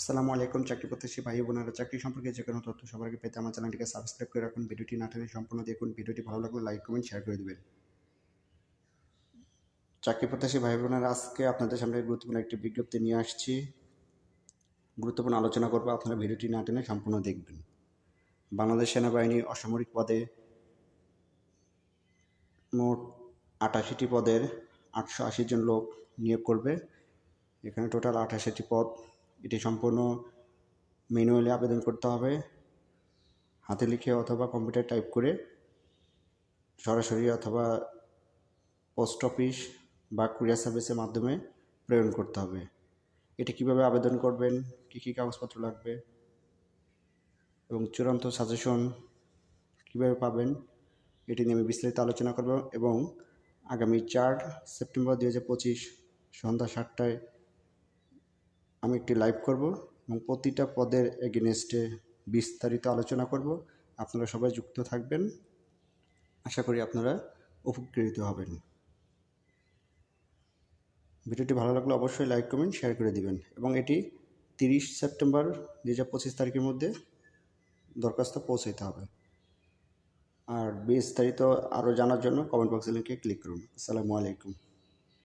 আসসালামু আলাইকুম। চাকরি প্রত্যাশী ভাই বোনেরা, চাকরি সম্পর্কে যে কোনো তথ্য সবার আগে পেতে আমার চ্যানেলটিকে সাবস্ক্রাইব করে রাখুন। ভিডিওটি না টেনে সম্পূর্ণ দেখুন। ভিডিওটি ভালো লাগলে লাইক, কমেন্ট শেয়ার করে দেবেন। চাকরি প্রত্যাশী ভাই বোনেরা, আজকে আপনাদের সামনে গুরুত্বপূর্ণ একটি বিজ্ঞপ্তি নিয়ে আসছি। গুরুত্বপূর্ণ আলোচনা করব, আপনারা ভিডিওটি না টেনে সম্পূর্ণ দেখবেন। বাংলাদেশ সেনাবাহিনী অসামরিক পদে মোট আটাশিটি পদের আটশো আশি জন লোক নিয়োগ করবে। এখানে টোটাল আঠাশিটি পদ এটি সম্পূর্ণ ম্যানুয়ালি আবেদন করতে হবে। হাতে লিখে অথবা কম্পিউটার টাইপ করে সরাসরি অথবা পোস্ট অফিস বা কুরিয়ার সার্ভিসের মাধ্যমে প্রেরণ করতে হবে। এটি কীভাবে আবেদন করবেন, কী কী কাগজপত্র লাগবে এবং চূড়ান্ত সাজেশন কীভাবে পাবেন, এটি নিয়ে আমি বিস্তারিত আলোচনা করব এবং আগামী চার সেপ্টেম্বর দু হাজার পঁচিশ সন্ধ্যা সাতটায় আমি একটি লাইভ করব এবং প্রতিটা পদের এগেনস্টে বিস্তারিত আলোচনা করব। আপনারা সবাই যুক্ত থাকবেন। আশা করি আপনারা উপকৃত হবেন। ভিডিওটি ভালো লাগলে অবশ্যই লাইক কমেন্ট শেয়ার করে দিবেন এবং এটি তিরিশ সেপ্টেম্বর দু হাজার পঁচিশ তারিখের মধ্যে দরখাস্ত পৌঁছাইতে হবে। আর বিস্তারিত আরও জানার জন্য কমেন্ট বক্সে লিঙ্কে ক্লিক করুন। আসসালামু আলাইকুম।